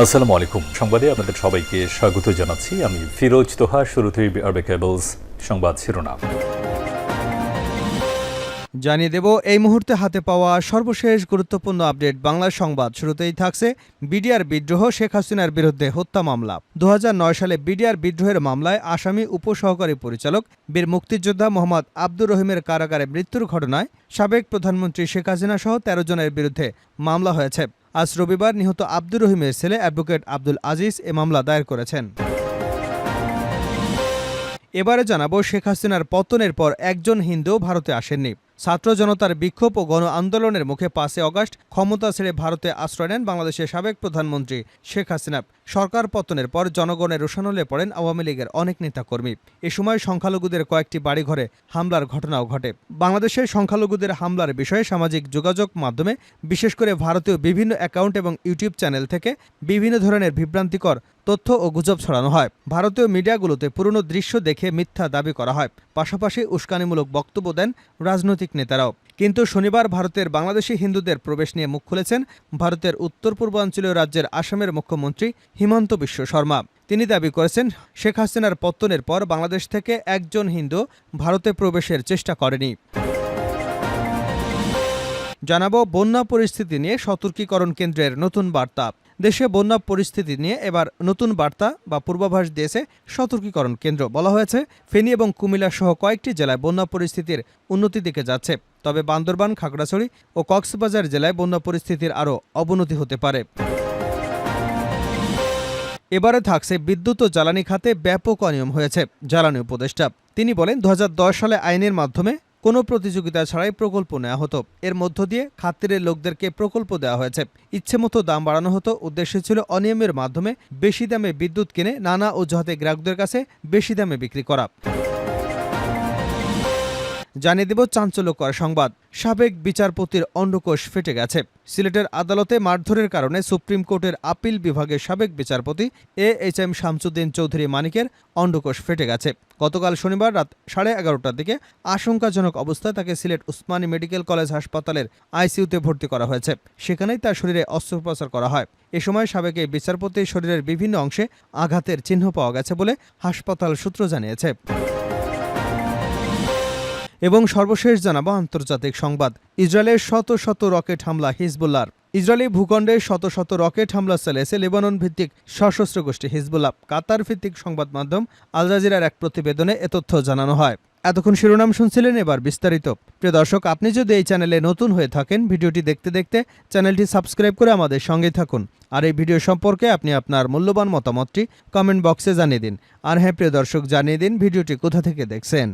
আসসালামু আলাইকুম। সংবাদে আপনাদের সবাইকে স্বাগত জানাচ্ছি। আমি ফিরোজ তোহা, শুরুতেই আরবে কেবলস সংবাদ শিরোনাম। জানিয়ে দেব, এই মুহূর্তে হাতে পাওয়া সর্বশেষ গুরুত্বপূর্ণ আপডেট বাংলা সংবাদ শুরুতেই থাকছে বিডিআর বিদ্রোহ, শেখ হাসিনার বিরুদ্ধে হত্যা মামলা। দু হাজার নয় সালে বিডিআর বিদ্রোহের মামলায় আসামি উপসহকারী পরিচালক, বীর মুক্তিযোদ্ধা মোহাম্মদ আব্দুর রহিমের কারাগারে মৃত্যুর ঘটনায় সাবেক প্রধানমন্ত্রী শেখ হাসিনা সহ তেরো জনের বিরুদ্ধে মামলা হয়েছে। আজ রবিবার নিহত আব্দুর রহিমের ছেলে অ্যাডভোকেট আব্দুল আজিজ এ মামলা দায়ের করেছেন। এবারে জানাব শেখ হাসিনার পতনের পর একজন হিন্দুও ভারতে আসেননি। ছাত্র জনতার বিক্ষোভ ও গণ আন্দোলনের মুখে পাঁচে অগাস্ট ক্ষমতা ছেড়ে ভারতে আশ্রয় নেন বাংলাদেশের সাবেক প্রধানমন্ত্রী শেখ হাসিনা। সরকার পতনের পর জনগণের রোশানলে পড়েন আওয়ামী লীগের অনেক নেতাকর্মী। এ সময় সংখ্যালঘুদের কয়েকটি বাড়িঘরে হামলার ঘটনাও ঘটে। বাংলাদেশের সংখ্যালঘুদের হামলার বিষয়ে সামাজিক যোগাযোগ মাধ্যমে, বিশেষ করে ভারতীয় বিভিন্ন অ্যাকাউন্ট এবং ইউটিউব চ্যানেল থেকে বিভিন্ন ধরনের বিভ্রান্তিকর তথ্য ও গুজব ছড়ানো হয়। ভারতীয় মিডিয়াগুলোতে পুরনো দৃশ্য দেখে মিথ্যা দাবি করা হয়। পাশাপাশি উস্কানিমূলক বক্তব্য দেন রাজনৈতিক নেতারাও। কিন্তু শনিবার ভারতের বাংলাদেশি হিন্দুদের প্রবেশ নিয়ে মুখ খুলেছেন ভারতের উত্তর পূর্বাঞ্চলীয় রাজ্যের আসামের মুখ্যমন্ত্রী হিমন্ত বিশ্ব শর্মা। তিনি দাবি করেছেন, শেখ হাসিনার পত্তনের পর বাংলাদেশ থেকে একজন হিন্দু ভারতে প্রবেশের চেষ্টা করেনি। জানাব বন্যা পরিস্থিতি নিয়ে সতর্কীকরণ কেন্দ্রের নতুন বার্তা। দেশে বন্যা পরিস্থিতি নিয়ে এবার নতুন বার্তা বা পূর্বাভাস দিয়েছে সতর্কীকরণ কেন্দ্র। বলা হয়েছে, ফেনী এবং কুমিল্লা সহ কয়েকটি জেলায় বন্যা পরিস্থিতির উন্নতির দিকে যাচ্ছে। তবে বান্দরবান, খাগড়াছড়ি ও কক্সবাজার জেলায় বন্যা পরিস্থিতির আরও অবনতি হতে পারে। এবারে থাকছে বিদ্যুৎ ও জ্বালানি খাতে ব্যাপক অনিয়ম হয়েছে। জ্বালানি উপদেষ্টা, তিনি বলেন দু হাজার দশ সালে আইনের মাধ্যমে কোনো প্রতিযোগিতা ছাড়াই প্রকল্প নেওয়া হতো। এর মধ্য দিয়ে খাতিরের লোকদেরকে প্রকল্প দেওয়া হয়েছে। ইচ্ছেমতো দাম বাড়ানো হতো। উদ্দেশ্য ছিল অনিয়মের মাধ্যমে বেশি দামে বিদ্যুৎ কিনে নানা অজুহাতে গ্রাহকদের কাছে বেশি দামে বিক্রি করা। জানিয়ে দেব চাঞ্চল্যকর সংবাদ। সাবেক বিচারপতির অন্ডকোষ ফেটে গেছে। সিলেটের আদালতে মারধরের কারণে সুপ্রিম কোর্টের আপিল বিভাগের সাবেক বিচারপতি A H M Shamsuddin Chowdhury মানিকের অন্ডকোষ ফেটে গেছে। গতকাল শনিবার রাত সাড়ে এগারোটার দিকে আশঙ্কাজনক অবস্থায় তাকে সিলেট উসমানী মেডিকেল কলেজ হাসপাতালের আইসিইউতে ভর্তি করা হয়েছে। সেখানেই তার শরীরে অস্ত্রোপচার করা হয়। এ সময় সাবেক এই বিচারপতির শরীরের বিভিন্ন অংশে আঘাতের চিহ্ন পাওয়া গেছে বলে হাসপাতাল সূত্র জানিয়েছে। এবং সর্বশেষ জানাব আন্তর্জাতিক সংবাদ। ইসরায়েলের শত শত রকেট হামলা হিজবুল্লার ইসরায়েলি ভূখণ্ডে শত শত রকেট হামলা চালিয়েছে লেবানন ভিত্তিক সশস্ত্র গোষ্ঠী হিজবুল্লাহ। কাতার ভিত্তিক সংবাদ মাধ্যম আল জাজিরার এক প্রতিবেদনে এ তথ্য জানানো হয়। এতক্ষণ শিরোনাম শুনছিলেন এবার বিস্তারিত। প্রিয় দর্শক, আপনি যদি এই চ্যানেলে নতুন হয়ে থাকেন, ভিডিওটি দেখতে দেখতে চ্যানেলটি সাবস্ক্রাইব করে আমাদের সঙ্গে থাকুন। আর এই ভিডিও সম্পর্কে আপনি আপনার মূল্যবান মতামতটি কমেন্ট বক্সে জানিয়ে দিন। আর হ্যাঁ প্রিয় দর্শক, জানিয়ে দিন ভিডিওটি কোথা থেকে দেখছেন।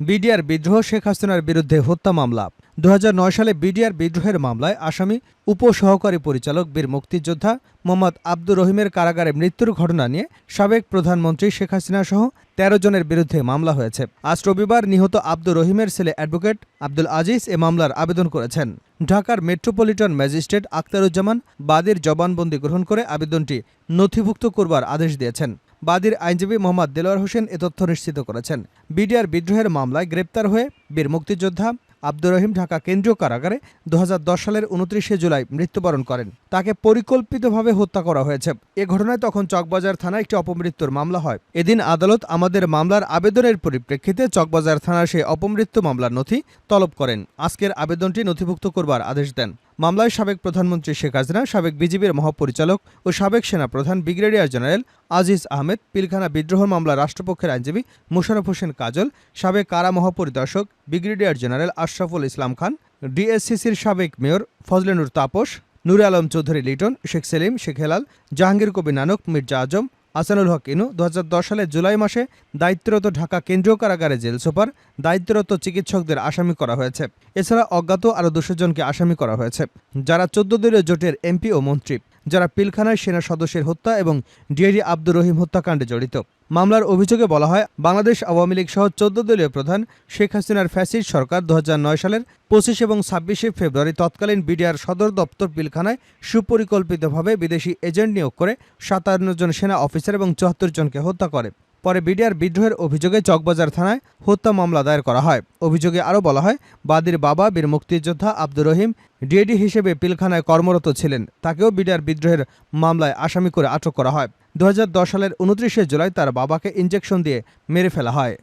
বিডিআর বিদ্রোহ, শেখ হাসিনার বিরুদ্ধে হত্যা মামলা। দু হাজার নয় সালে বিডিআর বিদ্রোহের মামলায় আসামি, উপসহকারী পরিচালক, বীর মুক্তিযোদ্ধা মোহাম্মদ আব্দুর রহিমের কারাগারে মৃত্যুর ঘটনা নিয়ে সাবেক প্রধানমন্ত্রী শেখ হাসিনা সহ তেরো জনের বিরুদ্ধে মামলা হয়েছে। আজ রবিবার নিহত আব্দুর রহিমের ছেলে অ্যাডভোকেট আব্দুল আজিজ এ মামলার আবেদন করেছেন। ঢাকার মেট্রোপলিটন ম্যাজিস্ট্রেট আক্তারুজ্জামান বাদীর জবানবন্দি গ্রহণ করে আবেদনটি নথিভুক্ত করবার আদেশ দিয়েছেন। বাদীর আইনজীবী মোহাম্মদ দেলোয়ার হোসেন এ তথ্য নিশ্চিত করেছেন। বিডিআর বিদ্রোহের মামলায় গ্রেপ্তার হয়ে বীর মুক্তিযোদ্ধা আব্দুর রহিম ঢাকা কেন্দ্রীয় কারাগারে দু হাজার দশ সালের উনত্রিশে জুলাই মৃত্যুবরণ করেন। তাকে পরিকল্পিতভাবে হত্যা করা হয়েছে। এ ঘটনায় তখন চকবাজার থানায় একটি অপমৃত্যুর মামলা হয়। এদিন আদালত আমাদের মামলার আবেদনের পরিপ্রেক্ষিতে চকবাজার থানার সেই অপমৃত্যু মামলার নথি তলব করেন। আজকের আবেদনটি নথিভুক্ত করবার আদেশ দেন। মামলায় সাবেক প্রধানমন্ত্রী শেখ হাসিনা, সাবেক বিজিবির মহাপরিচালক ও সাবেক সেনাপ্রধান ব্রিগেডিয়ার জেনারেল আজিজ আহমেদ, পিলখানা বিদ্রোহ মামলা রাষ্ট্রপক্ষের আইনজীবী মোশারফ হোসেন কাজল, সাবেক কারা মহাপরিদর্শক ব্রিগেডিয়ার জেনারেল আশরাফুল ইসলাম খান, ডিএসসিসির সাবেক মেয়র ফজলেনুর তাপস, নুরে আলম চৌধুরী লিটন, শেখ সেলিম, শেখ হেলাল, জাহাঙ্গীর কবি নানক, মির্জা আজম আসানুল হক ইনু, দুহাজার দশ সালে জুলাই মাসে দায়িত্বরত ঢাকা কেন্দ্রীয় কারাগারে জেল সুপার দায়িত্বরত চিকিৎসকদের আসামি করা হয়েছে। এছাড়া অজ্ঞাত আরও দুশো জনকে আসামি করা হয়েছে, যারা চোদ্দ দলীয় জোটের এমপি ও মন্ত্রী। যারা পিলখানায় সেনা সদস্যের হত্যা এবং ডিআইডি আব্দুর রহিম হত্যাকাণ্ডে জড়িত। মামলার অভিযোগে বলা হয়, বাংলাদেশ আওয়ামী লীগ সহ চোদ্দ দলীয় প্রধান শেখ হাসিনার ফ্যাসিড সরকার দু হাজার নয় সালের পঁচিশ এবং ছাব্বিশে ফেব্রুয়ারি তৎকালীন বিডিআর সদর দপ্তর পিলখানায় সুপরিকল্পিতভাবে বিদেশি এজেন্ট নিয়োগ করে সাতান্ন জন সেনা অফিসার এবং চুয়াত্তর জনকে হত্যা করে। পরে বিডিআর বিদ্রোহের অভিযোগে চকবাজার থানায় হত্যা মামলা দায়ের করা হয়। অভিযোগে আরও বলা হয়, বাদীর বাবা বীর মুক্তিযোদ্ধা আব্দুর রহিম ডিএডি হিসেবে পিলখানায় কর্মরত ছিলেন। তাকেও বিডিআর বিদ্রোহের মামলায় আসামি করে আটক করা হয়। দু হাজার দশ সালের উনত্রিশে জুলাই তার বাবাকে ইঞ্জেকশন দিয়ে মেরে ফেলা হয়।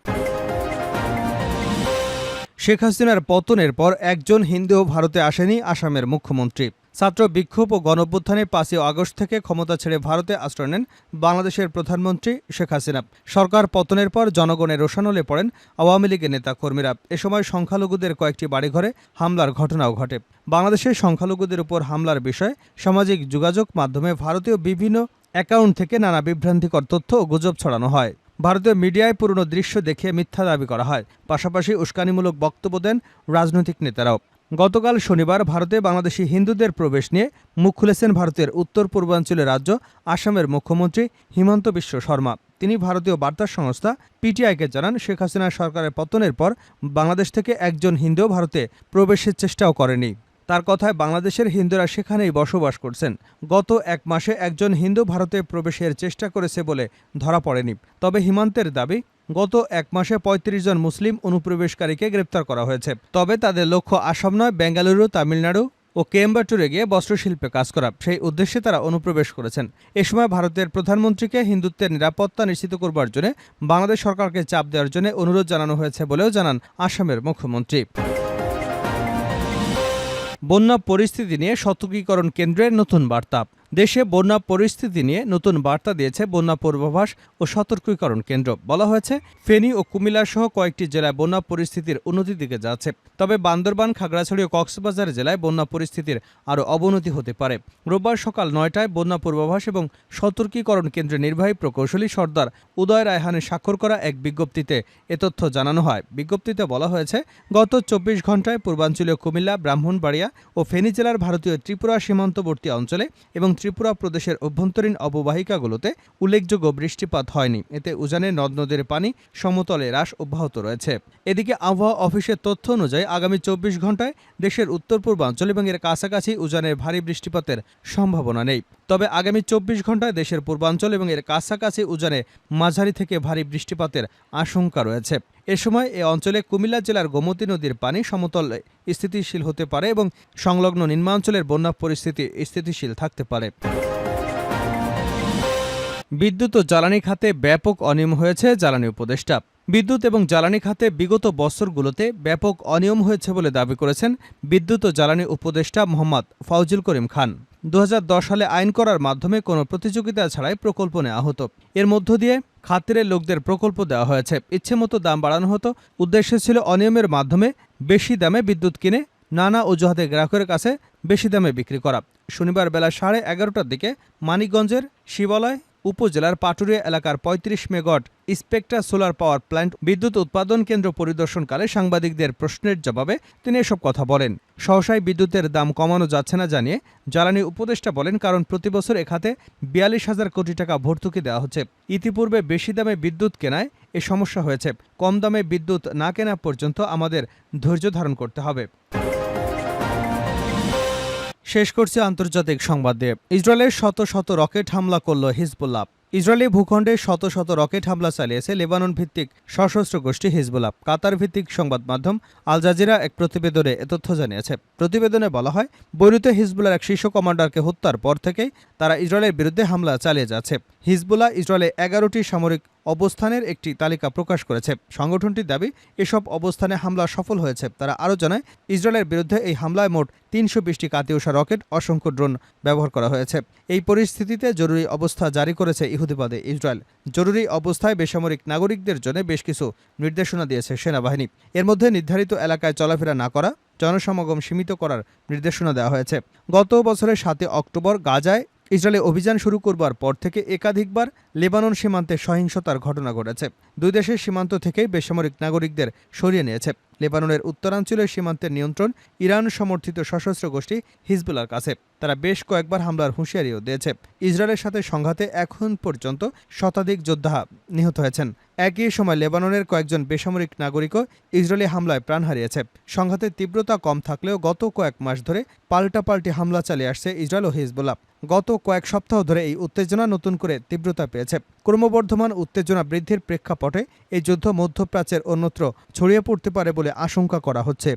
শেখ হাসিনার পতনের পর একজন হিন্দুও ভারতে আসেনি আসামের মুখ্যমন্ত্রী। ছাত্র বিক্ষোভ ও গণঅভ্যুত্থানে পাঁচই আগস্ট থেকে ক্ষমতা ছেড়ে ভারতে আশ্রয় নেন বাংলাদেশের প্রধানমন্ত্রী শেখ হাসিনা। সরকার পতনের পর জনগণের রোশানলে পড়েন আওয়ামী লীগের নেতা কর্মীরা এ সময় সংখ্যালঘুদের কয়েকটি বাড়িঘরে হামলার ঘটনাও ঘটে। বাংলাদেশের সংখ্যালঘুদের উপর হামলার বিষয়ে সামাজিক যোগাযোগ মাধ্যমে ভারতীয় বিভিন্ন অ্যাকাউন্ট থেকে নানা বিভ্রান্তিকর তথ্য ও গুজব ছড়ানো হয়। ভারতীয় মিডিয়ায় পুরনো দৃশ্য দেখে মিথ্যা দাবি করা হয়। পাশাপাশি উস্কানিমূলক বক্তব্য দেন রাজনৈতিক নেতারাও। গতকাল শনিবার ভারতে বাংলাদেশি হিন্দুদের প্রবেশ নিয়ে মুখ খুলেছেন ভারতের উত্তর পূর্বাঞ্চলের রাজ্য আসামের মুখ্যমন্ত্রী হিমন্ত বিশ্ব শর্মা। তিনি ভারতীয় বার্তা সংস্থা পিটিআইকে জানান, শেখ হাসিনা সরকারের পতনের পর বাংলাদেশ থেকে একজন হিন্দুও ভারতে প্রবেশের চেষ্টাও করেনি। তার কথায় বাংলাদেশের হিন্দুরা সেখানেই বসবাস করছেন। গত এক মাসে একজন হিন্দু ভারতে প্রবেশের চেষ্টা করেছে বলে ধরা পড়েনি। তবে হিমান্তের দাবি গত এক মাসে ৩৫ জন মুসলিম অনুপ্রবেশকারীকে গ্রেপ্তার করা হয়েছে। তবে তাদের লক্ষ্য আসাম নয়, বেঙ্গালুরু, তামিলনাড়ু ও কেম্বাটুরে গিয়ে বস্ত্রশিল্পে কাজ করা। সেই উদ্দেশ্যে তারা অনুপ্রবেশ করেছেন। এ সময় ভারতের প্রধানমন্ত্রীকে হিন্দুত্বের নিরাপত্তা নিশ্চিত করবার জন্য বাংলাদেশ সরকারকে চাপ দেওয়ার জন্য অনুরোধ জানানো হয়েছে বলেও জানান আসামের মুখ্যমন্ত্রী। বন্যা পরিস্থিতি নিয়ে সতর্কীকরণ কেন্দ্রের নতুন বার্তা। দেশে বন্যা পরিস্থিতি নিয়ে নতুন বার্তা দিয়েছে বন্যা পূর্বাভাস ও সতর্কীকরণ কেন্দ্র। বলা হয়েছে, ফেনী ও কুমিল্লা সহ কয়েকটি জেলায় বন্যা পরিস্থিতির উন্নতির দিকে যাচ্ছে। তবে বান্দরবান, খাগড়াছড়ি ও কক্সবাজার জেলায় বন্যা পরিস্থিতির আরও অবনতি হতে পারে। রোববার সকাল নয়টায় বন্যা পূর্বাভাস এবং সতর্কীকরণ কেন্দ্রের নির্বাহী প্রকৌশলী সর্দার উদয় রায়হানের স্বাক্ষর করা এক বিজ্ঞপ্তিতে এ তথ্য জানানো হয়। বিজ্ঞপ্তিতে বলা হয়েছে, গত চব্বিশ ঘন্টায় পূর্বাঞ্চলীয় কুমিল্লা, ব্রাহ্মণবাড়িয়া ও ফেনী জেলার ভারতীয় ত্রিপুরা সীমান্তবর্তী অঞ্চলে এবং ত্রিপুরা প্রদেশের অভ্যন্তরীণ অববাহিকাগুলোতে উল্লেখযোগ্য বৃষ্টিপাত হয়নি। এতে উজানে নদ নদীর পানি সমতলে হ্রাস অব্যাহত রয়েছে। এদিকে আবহাওয়া অফিসের তথ্য অনুযায়ী আগামী চব্বিশ ঘন্টায় দেশের উত্তর পূর্বাঞ্চল এবং এর কাছাকাছি উজানের ভারী বৃষ্টিপাতের সম্ভাবনা নেই। তবে আগামী চব্বিশ ঘন্টায় দেশের পূর্বাঞ্চল এবং এর কাছাকাছি উজানে মাঝারি থেকে ভারী বৃষ্টিপাতের আশঙ্কা রয়েছে। এ সময় এ অঞ্চলে কুমিল্লা জেলার গোমতী নদীর পানি সমতলে স্থিতিশীল হতে পারে এবং সংলগ্ন নিম্নাঞ্চলের বন্যা পরিস্থিতি স্থিতিশীল থাকতে পারে। বিদ্যুৎ ও জ্বালানি খাতে ব্যাপক অনিয়ম হয়েছে জ্বালানি উপদেষ্টা। বিদ্যুৎ এবং জ্বালানি খাতে বিগত বছরগুলোতে ব্যাপক অনিয়ম হয়েছে বলে দাবি করেছেন বিদ্যুৎ ও জ্বালানি উপদেষ্টা মোহাম্মদ ফাউজুল করিম খান। দু হাজার দশ সালে আইন করার মাধ্যমে কোনো প্রতিযোগিতা ছাড়াই প্রকল্প নেওয়া হতো। এর মধ্য দিয়ে খাতিরের লোকদের প্রকল্প দেওয়া হয়েছে। ইচ্ছেমতো দাম বাড়ানো হতো। উদ্দেশ্য ছিল অনিয়মের মাধ্যমে বেশি দামে বিদ্যুৎ কিনে নানা অজুহাতে গ্রাহকের কাছে বেশি দামে বিক্রি করা। শনিবার বেলা সাড়ে এগারোটার দিকে মানিকগঞ্জের শিবালয় উপজেলার পাটুরিয়া এলাকার ৩৫ megawatt Spectra solar power plant বিদ্যুৎ উৎপাদন কেন্দ্র পরিদর্শনকালে সাংবাদিকদের প্রশ্নের জবাবে তিনি এসব কথা বলেন। সহসায় বিদ্যুতের দাম কমানো যাচ্ছে না জানিয়ে জ্বালানি উপদেষ্টা বলেন, কারণ প্রতিবছর এ খাতে বিয়াল্লিশ হাজার কোটি টাকা ভর্তুকি দেওয়া হচ্ছে। ইতিপূর্বে বেশি দামে বিদ্যুৎ কেনায় এ সমস্যা হয়েছে। কম দামে বিদ্যুৎ না কেনা পর্যন্ত আমাদের ধৈর্য ধারণ করতে হবে। শেষ করছে আন্তর্জাতিক সংবাদ ইসরায়েলের শত শত রকেট হামলা করল হিজবুল্লাহ। ইসরায়েলি ভূখণ্ডে শত শত রকেট হামলা চালিয়েছে লেবানন ভিত্তিক সশস্ত্র গোষ্ঠী হিজবুল্লাহ। কাতার ভিত্তিক সংবাদ মাধ্যম আল জাজিরা এক প্রতিবেদনে এ তথ্য জানিয়েছে। প্রতিবেদনে বলা হয়, বৈরুতে হিজবুল্লার এক শীর্ষ কমান্ডারকে হত্যার পর থেকেই তারা ইসরায়েলের বিরুদ্ধে হামলা চালিয়ে যাচ্ছে। হিজবুল্লাহ ইসরায়েলে এগারোটি সামরিক অবস্থানের একটি তালিকা প্রকাশ করেছে। সংগঠনটির দাবি, এসব অবস্থানে হামলা সফল হয়েছে। তারা আরও জানায়, ইসরায়েলের বিরুদ্ধে এই হামলায় মোট তিনশো বিশটি কাতিউষা রকেট, অসংখ্য ড্রোন ব্যবহার করা হয়েছে। এই পরিস্থিতিতে জরুরি অবস্থা জারি করেছে ইহুদিবাদে ইসরায়েল। জরুরি অবস্থায় বেসামরিক নাগরিকদের জন্য বেশ কিছু নির্দেশনা দিয়েছে সেনাবাহিনী। এর মধ্যে নির্ধারিত এলাকায় চলাফেরা না করা, জনসমাগম সীমিত করার নির্দেশনা দেওয়া হয়েছে। গত বছরের সাতই অক্টোবর গাজায় ইসরায়েলে অভিযান শুরু করবার পর থেকে একাধিকবার লেবানন সীমান্তে সহিংসতার ঘটনা ঘটেছে। দুই দেশের সীমান্ত থেকেই বেসামরিক নাগরিকদের সরিয়ে নিয়েছে। লেবাননের উত্তরাঞ্চলের সীমান্তের নিয়ন্ত্রণ ইরান সমর্থিত সশস্ত্র গোষ্ঠী হিজবুলার কাছে। তারা বেশ কয়েকবার হামলার হুঁশিয়ারিও দিয়েছে। ইসরায়েলের সাথে সংঘাতে এখন পর্যন্ত শতাধিক যোদ্ধা নিহত হয়েছেন। একই সময় লেবাননের কয়েকজন বেসামরিক নাগরিকও ইসরায়েলি হামলায় প্রাণ হারিয়েছে। সংঘাতের তীব্রতা কম থাকলেও গত কয়েক মাস ধরে পাল্টাপাল্টি হামলা চালিয়ে আসছে ইসরায়েল ও হিজবুল্লাহ। গত কয়েক সপ্তাহ ধরে এই উত্তেজনা নতুন করে তীব্রতা পেয়েছে। ক্রমবর্ধমান উত্তেজনা বৃদ্ধির প্রেক্ষাপটে এই যুদ্ধ মধ্যপ্রাচ্যের অন্যত্র ছড়িয়ে পড়তে পারে বলে আশঙ্কা করা হচ্ছে।